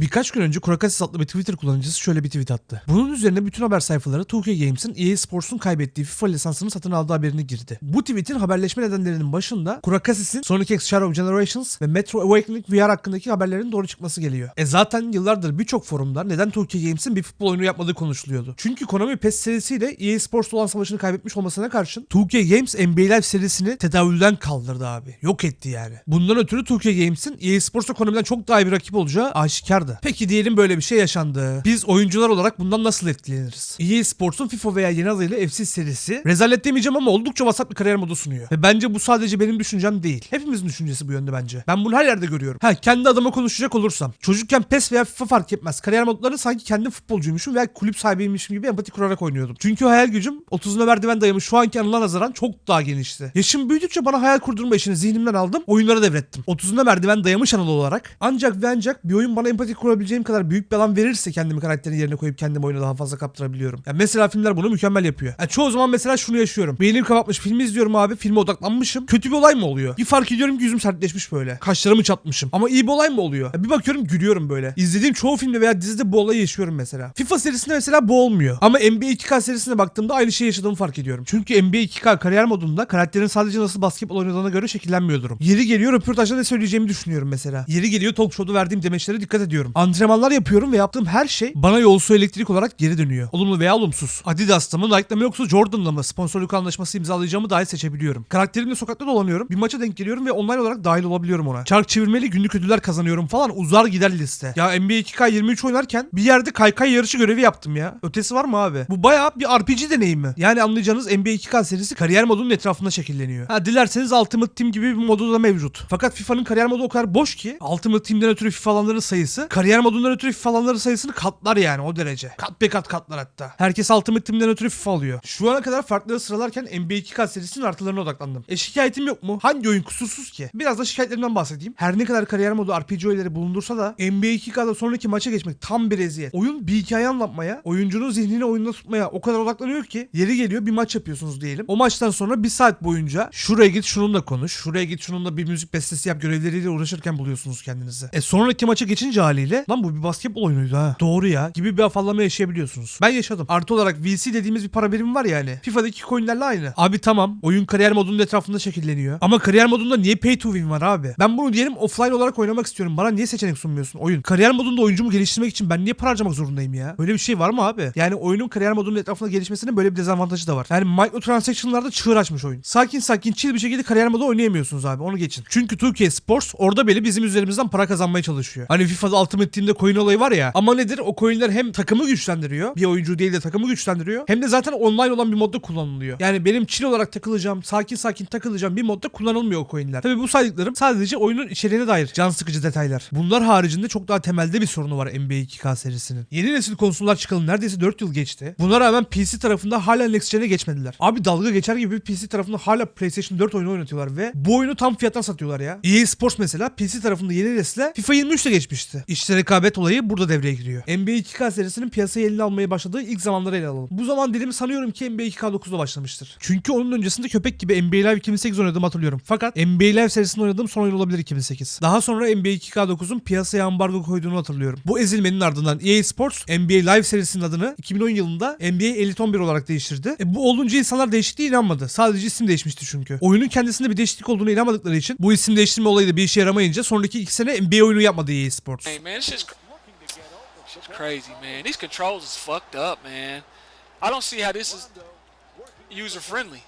Birkaç gün önce Kurakasis adlı bir Twitter kullanıcısı şöyle bir tweet attı. Bunun üzerine bütün haber sayfaları 2K Games'in EA Sports'un kaybettiği FIFA lisansını satın aldığı haberini girdi. Bu tweetin haberleşme nedenlerinin başında Kurakasis'in Sonic X Shadow Generations ve Metro Awakening VR hakkındaki haberlerin doğru çıkması geliyor. E zaten yıllardır birçok forumda neden 2K Games'in bir futbol oyunu yapmadığı konuşuluyordu. Çünkü Konami PES serisiyle EA Sports'la olan savaşını kaybetmiş olmasına karşın 2K Games NBA Live serisini tedavülden kaldırdı abi. Yok etti yani. Bundan ötürü 2K Games'in EA Sports'la Konami'den çok daha iyi bir rakip olacağı aşikardı. Peki diyelim böyle bir şey yaşandı. Biz oyuncular olarak bundan nasıl etkileniriz? EA Sports'un FIFA veya yeni adıyla FC serisi rezalet demeyeceğim ama oldukça vasat bir kariyer modu sunuyor. Ve bence bu sadece benim düşüncem değil. Hepimizin düşüncesi bu yönde bence. Ben bunu her yerde görüyorum. Ha kendi adıma konuşacak olursam. Çocukken PES veya FIFA fark etmez. Kariyer modlarını sanki kendim futbolcuymuşum veya kulüp sahibiymişim gibi empati kurarak oynuyordum. Çünkü hayal gücüm 30'una merdiven dayamış şu anki anılar nazaran çok daha genişti. Yaşım büyüdükçe bana hayal kurdurma işini zihnimden aldım. Oyunlara devrettim. 30'una merdiven dayamış anıl olarak. Ancak ve ancak bir oyun bana empati kurabileceğim kadar büyük bir alan verirse kendimi karakterin yerine koyup kendimi oyuna daha fazla kaptırabiliyorum. Yani mesela filmler bunu mükemmel yapıyor. Yani çoğu zaman mesela şunu yaşıyorum. Beynim kapatmış filmi izliyorum abi. Filme odaklanmışım. Kötü bir olay mı oluyor? Bir fark ediyorum ki yüzüm sertleşmiş böyle. Kaşlarımı çatmışım. Ama iyi bir olay mı oluyor? Ya bir bakıyorum gülüyorum böyle. İzlediğim çoğu filmde veya dizide bu olayı yaşıyorum mesela. FIFA serisinde mesela bu olmuyor. Ama NBA 2K serisine baktığımda aynı şeyi yaşadığımı fark ediyorum. Çünkü NBA 2K kariyer modunda karakterin sadece nasıl basketbol oynadığına göre şekillenmiyor durum. Yeri geliyor röportajda ne söyleyeceğimi düşünüyorum mesela. Yeri geliyor talk show'da verdiğim demeçlere dikkat ediyorum. Antrenmanlar yapıyorum ve yaptığım her şey bana yolsu elektrik olarak geri dönüyor. Olumlu veya olumsuz. Adidas'ta mı Nike'da mı yoksa Jordan'la mı sponsorluk anlaşması imzalayacağımı dahi seçebiliyorum. Karakterimle sokakta dolanıyorum. Bir maça denk geliyorum ve online olarak dahil olabiliyorum ona. Çark çevirmeli günlük ödüller kazanıyorum falan uzar gider liste. Ya NBA 2K 23 oynarken bir yerde kaykay yarışı görevi yaptım ya. Ötesi var mı abi? Bu bayağı bir RPG deneyimi. Yani anlayacağınız NBA 2K serisi kariyer modunun etrafında şekilleniyor. Ha dilerseniz Ultimate Team gibi bir modu da mevcut. Fakat FIFA'nın kariyer modu o kadar boş ki Ultimate Team'den ötürü FIFA alanların sayısı kariyer modundan ötürü FIFA alanların sayısını katlar yani o derece. Kat be kat katlar hatta. Herkes Ultimate Team'den ötürü FIFA alıyor. Şu ana kadar farkları sıralarken NBA 2K serisinin artılarına odaklandım. E şikayetim yok mu? Hangi oyun kusursuz ki? Biraz da şikayetlerimden bahsedeyim. Her ne kadar kariyer modu RPG öğeleri bulundursa da NBA 2K'da sonraki maça geçmek tam bir eziyet. Oyun bir hikaye anlatmaya, oyuncunun zihnini oyunda tutmaya o kadar odaklanıyor ki yeri geliyor bir maç yapıyorsunuz diyelim. O maçtan sonra bir saat boyunca şuraya git şununla konuş, şuraya git şununla bir müzik bestesi yap görevleriyle uğraşırken buluyorsunuz kendinizi. E sonraki maça geçince haliyle lan bu bir basketbol oyunuydu ha. Doğru ya gibi bir afallama yaşayabiliyorsunuz. Ben yaşadım. Artı olarak VC dediğimiz bir para birimi var yani. FIFA'daki coinlerle aynı. Abi tamam oyun kariyer modunun etrafında şekilleniyor. Ama kariyer modunda niye pay to win var abi? Ben bunu diyelim offline olarak oynamak istiyorum. Bana niye seçenek sunmuyorsun oyun? Kariyer modunda oyuncumu geliştirmek için ben niye para harcamak zorundayım ya? Böyle bir şey var mı abi? Yani oyunun kariyer modunun etrafında gelişmesinin böyle bir dezavantajı da var. Yani microtransaction'larda çığır açmış oyun. Sakin sakin chill bir şekilde kariyer modu oynayamıyorsunuz abi. Onu geçin. Çünkü Türkiye Sports orada bile bizim üzerimizden para kazanmaya çalışıyor. Hani FIFA'da Ultimate Team'de coin olayı var ya. Ama nedir? O coinler hem takımı güçlendiriyor. Bir oyuncu değil de takımı güçlendiriyor. Hem de zaten online olan bir modda kullanılıyor. Yani benim chill olarak takılacağım, sakin sakin takılacağım bir modda kullanılmıyor o coinler. Tabii bu saydıklarım sadece oyunun içeriğine dair can sıkıcı detaylar. Bunlar haricinde çok daha temelde bir sorunu var NBA 2K serisinin. Yeni nesil konsollar çıkalı neredeyse 4 yıl geçti. Buna rağmen PC tarafında hala Next Gen'e geçmediler. Abi dalga geçer gibi PC tarafında hala PlayStation 4 oyunu oynatıyorlar ve bu oyunu tam fiyattan satıyorlar ya. EA Sports mesela PC tarafında yeni nesile FIFA 23 ile geçmişti. İşte rekabet olayı burada devreye giriyor. NBA 2K serisinin piyasayı eline almaya başladığı ilk zamanları ele alalım. Bu zaman dilimi sanıyorum ki NBA 2K9'da başlamıştır. Çünkü onun öncesinde köpek gibi NBA Live 2008 oynadım hatırlıyorum. Fakat NBA Live serisinde oynadığım son oyun olabilir 2008. Daha sonra NBA 2K9'un piyasaya ambargo koyduğunu hatırlıyorum. Bu ezilmenin ardından EA Sports NBA Live serisinin adını 2010 yılında NBA Elite 11 olarak değiştirdi. E, bu olunca insanlar değişikliğe inanmadı. Sadece isim değişmişti çünkü. Oyunun kendisinde bir değişiklik olduğunu inanmadıkları için bu isim değiştirme olayı da bir işe yaramayınca sonraki iki sene NBA oyunu yapmadı EA Sports. Hey man, just, shit's, shit's crazy, man. These controls is fucked up, man. I don't see how this is user friendly.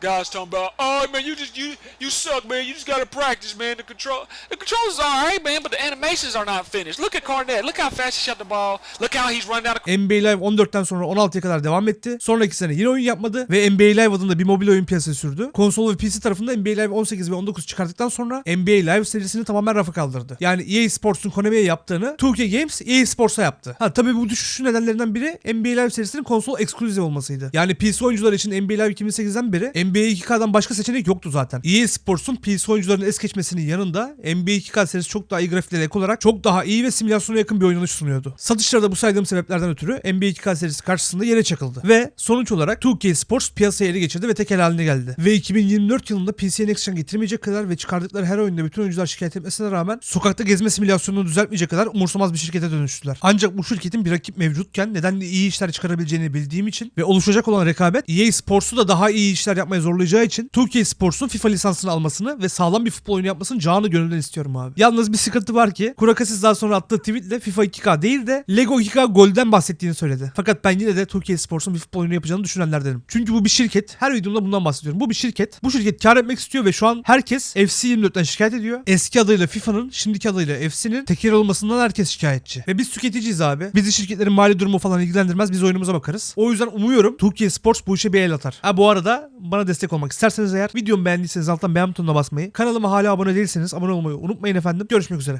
Guys talking about, oh man, you just you you suck, man. You just gotta practice, man. The control, the controls are alright, man, but the animations are not finished. Look at Cornette. Look how fast he shot the ball. Look how he's running down the NBA Live 14'ten sonra 16'ya kadar devam etti. Sonraki sene yine oyun yapmadı ve NBA Live adında bir mobil oyun piyasaya sürdü. Konsol ve PC tarafında NBA Live 18 ve 19 çıkarttıktan sonra NBA Live serisini tamamen rafa kaldırdı. Yani EA Sports'un Konami'ye yaptığını 2K Games EA Sports'a yaptı. Ha tabii bu düşüşün nedenlerinden biri NBA Live serisinin konsol ekskluziv olmasıydı. Yani PC oyuncular için NBA Live 2008'den beri NBA 2K'dan başka seçenek yoktu zaten. EA Sports'un PC oyuncularının es geçmesinin yanında NBA 2K serisi çok daha iyi grafiklere ek olarak çok daha iyi ve simülasyona yakın bir oynanış sunuyordu. Satışları da bu saydığım sebeplerden ötürü NBA 2K serisi karşısında yere çakıldı. Ve sonuç olarak 2K Sports piyasaya ele geçirdi ve tekel haline geldi. Ve 2024 yılında PC'ye Next Gen getirmeyecek kadar ve çıkardıkları her oyunda bütün oyuncular şikayet etmesine rağmen sokakta gezme simülasyonunu düzeltmeyecek kadar umursamaz bir şirkete dönüştüler. Ancak bu şirketin bir rakip mevcutken neden de iyi işler çıkarabileceğini bildiğim için ve oluşacak olan rekabet EA Sports'u da daha iyi işler yapmaya zorlayacağı için 2K Sports'un FIFA lisansını almasını ve sağlam bir futbol oyunu yapmasını canı gönülden istiyorum abi. Yalnız bir sıkıntı var ki Kurakasiz daha sonra attığı tweetle FIFA 2K değil de Lego 2K Golden bahsettiğini söyledi. Fakat ben yine de 2K Sports'un bir futbol oyunu yapacağını düşünenlerdenim. Çünkü bu bir şirket. Her videomda bundan bahsediyorum. Bu bir şirket. Bu şirket kar etmek istiyor ve şu an herkes FC24'ten şikayet ediyor. Eski adıyla FIFA'nın, şimdiki adıyla FC'nin teker olmasından herkes şikayetçi. Ve biz tüketiciyiz abi. Bizi şirketlerin mali durumu falan ilgilendirmez. Biz oyunumuza bakarız. O yüzden umuyorum 2K Sports bu işe bir el atar. Ha bu arada bana destek olmak isterseniz eğer videomu beğendiyseniz alttan beğen butonuna basmayı, kanalıma hala abone değilseniz abone olmayı unutmayın efendim. Görüşmek üzere.